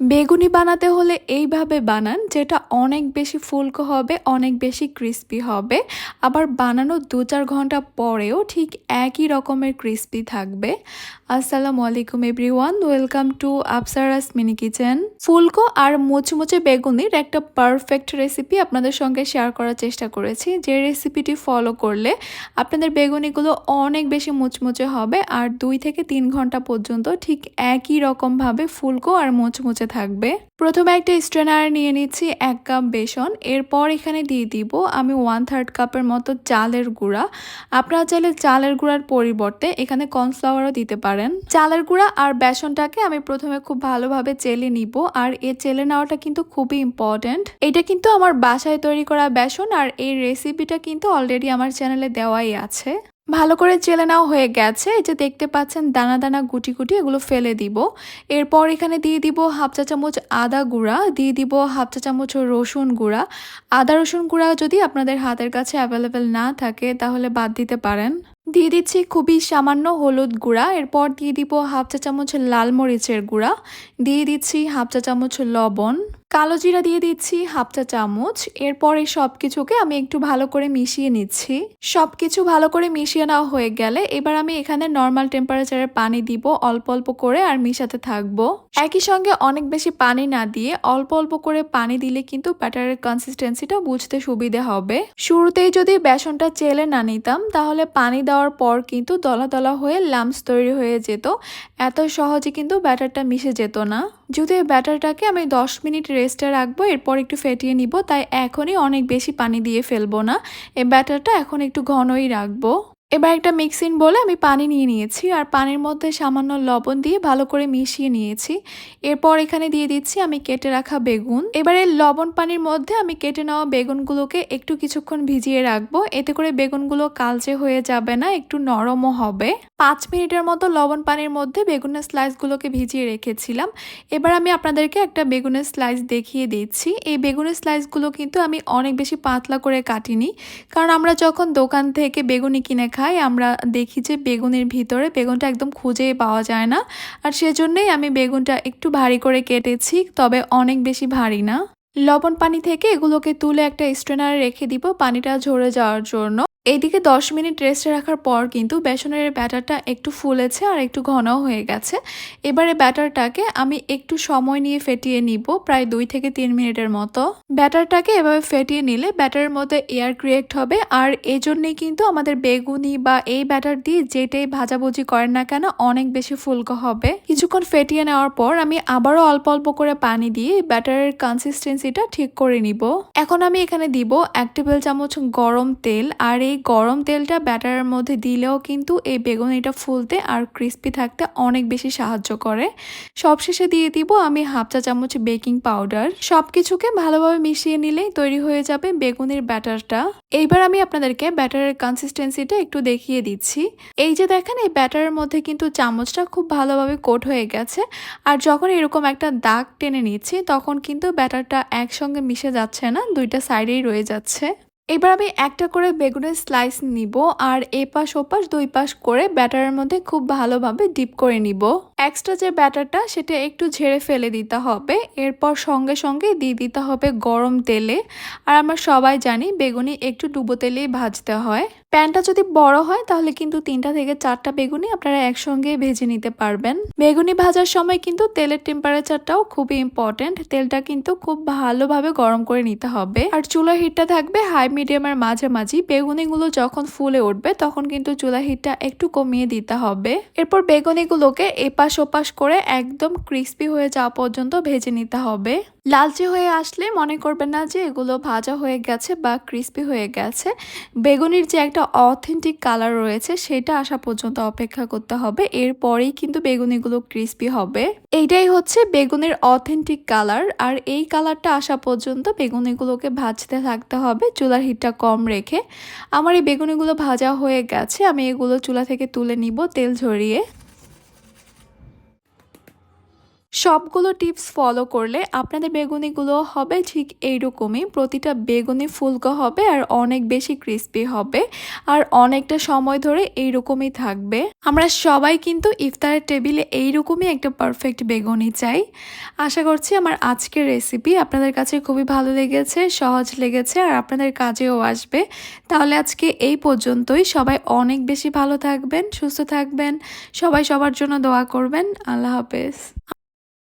বেগুনি বানাতে হলে এইভাবে বানান, যেটা অনেক বেশি ফুলকো হবে, অনেক বেশি ক্রিস্পি হবে। আবার বানানোর দু চার ঘণ্টা পরেও ঠিক একই রকমের ক্রিস্পি থাকবে। আসসালামু আলাইকুম everyone welcome to Apsaras mini kitchen ফুলকো আর মুচমুচে বেগুনির একটা পারফেক্ট রেসিপি আপনাদের সঙ্গে শেয়ার করার চেষ্টা করেছি। যে রেসিপিটি ফলো করলে আপনাদের বেগুনিগুলো অনেক বেশি মুচমুচে হবে, আর দুই থেকে তিন ঘণ্টা পর্যন্ত ঠিক একই রকমভাবে ফুলকো আর মুচমুচে থাকবে। প্রথমে একটা স্ট্রেনার নিয়ে নিচ্ছি এক কাপ বেসন। এরপর এখানে দিয়ে দিব আমি ওয়ান থার্ড কাপের মতো চালের গুঁড়া। আপনারা চাইলে চালের গুঁড়ার পরিবর্তে এখানে কর্নফ্লাওয়ারও দিতে পারেন। চালের গুঁড়া আর বেসনটাকে আমি প্রথমে খুব ভালোভাবে চেলে নিব আর এ চেলে নেওয়াটা কিন্তু খুবই ইম্পর্ট্যান্ট এটা কিন্তু আমার বাসায় তৈরি করা বেসন আর এই রেসিপিটা কিন্তু অলরেডি আমার চ্যানেলে দেওয়াই আছে। ভালো করে চেলে নেওয়া হয়ে গেছে। এই যে দেখতে পাচ্ছেন, দানা দানা গুটি গুটি এগুলো ফেলে দিব। এরপর এখানে দিয়ে দিব হাফ চা চামচ আদা গুঁড়া, দিয়ে দিব হাফ চা চামচ রসুন গুঁড়া। আদা রসুন গুঁড়া যদি আপনাদের হাতের কাছে অ্যাভেলেবেল না থাকে, তাহলে বাদ দিতে পারেন। দিয়ে দিচ্ছি খুবই সামান্য হলুদ গুঁড়া। এরপর দিয়ে দিব হাফ চা চামচ লাল মরিচের গুঁড়া। দিয়ে দিচ্ছি হাফ চা চামচ লবণ। কালো জিরা দিয়ে দিচ্ছি হাফ চা চামচ। এরপর এই সব কিছুকে আমি একটু ভালো করে মিশিয়ে নিচ্ছি। সব কিছু ভালো করে মিশিয়ে নেওয়া হয়ে গেলে এবার আমি এখানে নর্মাল টেম্পারেচারে পানি দিব, অল্প অল্প করে আর মিশাতে থাকব। একই সঙ্গে অনেক বেশি পানি না দিয়ে অল্প অল্প করে পানি দিলে কিন্তু ব্যাটারের কনসিস্টেন্সিটা বুঝতে সুবিধে হবে। শুরুতেই যদি বেসনটা চেলে না নিতাম, তাহলে পানি দেওয়ার পর কিন্তু দলা দলা হয়ে লামস তৈরি হয়ে যেত। এত সহজে কিন্তু ব্যাটারটা মিশে যেত না। যদি এই ব্যাটারটাকে আমি দশ মিনিট রেস্টে রাখব, এরপর একটু ফেটিয়ে নিব, তাই এখনই অনেক বেশি পানি দিয়ে ফেলব না। এই ব্যাটারটা এখন একটু ঘনই রাখব। এবার একটা মিক্সিং বলে আমি পানি নিয়ে নিয়েছি আর পানির মধ্যে সামান্য লবণ দিয়ে ভালো করে মিশিয়ে নিয়েছি। এরপর এখানে দিয়ে দিচ্ছি আমি কেটে রাখা বেগুন। এবারে লবণ পানির মধ্যে আমি কেটে নেওয়া বেগুনগুলোকে একটু কিছুক্ষণ ভিজিয়ে রাখব। এতে করে বেগুনগুলো কালচে হয়ে যাবে না, একটু নরমও হবে। পাঁচ মিনিটের মতো লবণ পানির মধ্যে বেগুনের স্লাইসগুলোকে ভিজিয়ে রেখেছিলাম। এবার আমি আপনাদেরকে একটা বেগুনের স্লাইস দেখিয়ে দিচ্ছি। এই বেগুনের স্লাইসগুলো কিন্তু আমি অনেক বেশি পাতলা করে কাটিনি। কারণ আমরা যখন দোকান থেকে বেগুনি কিনে খাই আমরা দেখি যে বেগুনের ভিতরে বেগুনটা একদম খুঁজেই পাওয়া যায় না। আর সেজন্যই আমি বেগুনটা একটু ভারী করে কেটেছি, তবে অনেক বেশি ভারী না। লবণ পানি থেকে এগুলোকে তুলে একটা স্ট্রেনারে রেখে দিব, পানিটা ঝরে যাওয়ার জন্য। এইদিকে দশ মিনিট রেস্টে রাখার পর কিন্তু বেসনের ব্যাটারটা একটু ফুলেছে আর একটু ঘনও হয়ে গেছে। এবারে ব্যাটারটাকে আমি একটু সময় নিয়ে ফেটিয়ে নিব, প্রায় দুই থেকে তিন মিনিটের মতো। ব্যাটারটাকে এভাবে ফেটিয়ে নিলে ব্যাটারের মধ্যে এয়ার ক্রিয়েট হবে আর এই জন্যেই কিন্তু আমাদের বেগুনি বা এই ব্যাটার দিয়ে যেটাই ভাজাভুজি করেন না কেন অনেক বেশি ফুলকো হবে। কিছুক্ষণ ফেটিয়ে নেওয়ার পর আমি আবারও অল্প অল্প করে পানি দিয়ে ব্যাটারের কনসিস্টেন্সিটা ঠিক করে নিব। এখন আমি এখানে দিব এক টেবিল চামচ গরম তেল আর এই গরম তেলটা ব্যাটারের মধ্যে দিলেও কিন্তু এই বেগুনিটা ফুলতে আর ক্রিস্পি থাকতে অনেক বেশি সাহায্য করে। সবশেষে দিয়ে দিব আমি হাফ চা চামচ বেকিং পাউডার সবকিছুকে ভালোভাবে মিশিয়ে নিলেই তৈরি হয়ে যাবে বেগুনের ব্যাটারটা। এইবার আমি আপনাদেরকে ব্যাটারের কনসিস্টেন্সিটা একটু দেখিয়ে দিচ্ছি। এই যে দেখেন, এই ব্যাটারের মধ্যে কিন্তু চামচটা খুব ভালোভাবে কোট হয়ে গেছে। আর যখন এরকম একটা দাগ টেনে নিচ্ছি, তখন কিন্তু ব্যাটারটা একসঙ্গে মিশে যাচ্ছে না, দুইটা সাইডেই রয়ে যাচ্ছে। এবার আমি একটা করে বেগুনের স্লাইস নিব আর এপাশ ওপাশ, দুই পাশ করে ব্যাটারের মধ্যে খুব ভালোভাবে ডিপ করে নিব। এক্সট্রা যে ব্যাটারটা, সেটা একটু ঝেড়ে ফেলে দিতে হবে। এরপর সঙ্গে সঙ্গে দিয়ে দিতে হবে গরম তেলে। আর আমরা সবাই জানি, বেগুনি একটু ডুবো তেলেই ভাজতে হয়। প্যানটা যদি বড় হয়, তাহলে কিন্তু তিনটা থেকে চারটা বেগুনি আপনারা একসঙ্গে ভেজে নিতে পারবেন। বেগুনি ভাজার সময় কিন্তু তেলের টেম্পারেচারটাও খুবই ইম্পর্টেন্ট তেলটা কিন্তু খুব ভালোভাবে গরম করে নিতে হবে। আর চুলার হিটটা থাকবে হাই মিডিয়ামের মাঝামাঝি। বেগুনিগুলো যখন ফুলে উঠবে, তখন কিন্তু চুলা হিটটা একটু কমিয়ে দিতে হবে। এরপর বেগুনিগুলোকে এপাশ ওপাশ করে একদম ক্রিস্পি হয়ে যাওয়া পর্যন্ত ভেজে নিতে হবে। লালচে হয়ে আসলে মনে করবেন না যে এগুলো ভাজা হয়ে গেছে বা ক্রিস্পি হয়ে গেছে। বেগুনির যে একটা অথেন্টিক কালার রয়েছে, সেটা আসা পর্যন্ত অপেক্ষা করতে হবে। এরপরেই কিন্তু বেগুনিগুলো ক্রিস্পি হবে। এইটাই হচ্ছে বেগুনের অথেন্টিক কালার আর এই কালারটা আসা পর্যন্ত বেগুনিগুলোকে ভাজতে থাকতে হবে, চুলার হিটটা কম রেখে। আমার এই বেগুনিগুলো ভাজা হয়ে গেছে, আমি এগুলো চুলা থেকে তুলে নিব তেল ঝরিয়ে। সবগুলো টিপস ফলো করলে আপনাদের বেগুনিগুলো হবে ঠিক এইরকমই। প্রতিটা বেগুনি ফুলকো হবে আর অনেক বেশি ক্রিস্পি হবে আর অনেকটা সময় ধরে এইরকমই থাকবে। আমরা সবাই কিন্তু ইফতারের টেবিলে এইরকমই একটা পারফেক্ট বেগুনি চাই। আশা করছি আমার আজকের রেসিপি আপনাদের কাছে খুবই ভালো লেগেছে, সহজ লেগেছে আর আপনাদের কাজেও আসবে। তাহলে আজকে এই পর্যন্তই। সবাই অনেক বেশি ভালো থাকবেন, সুস্থ থাকবেন। সবাই সবার জন্য দোয়া করবেন। আল্লাহ হাফেজ।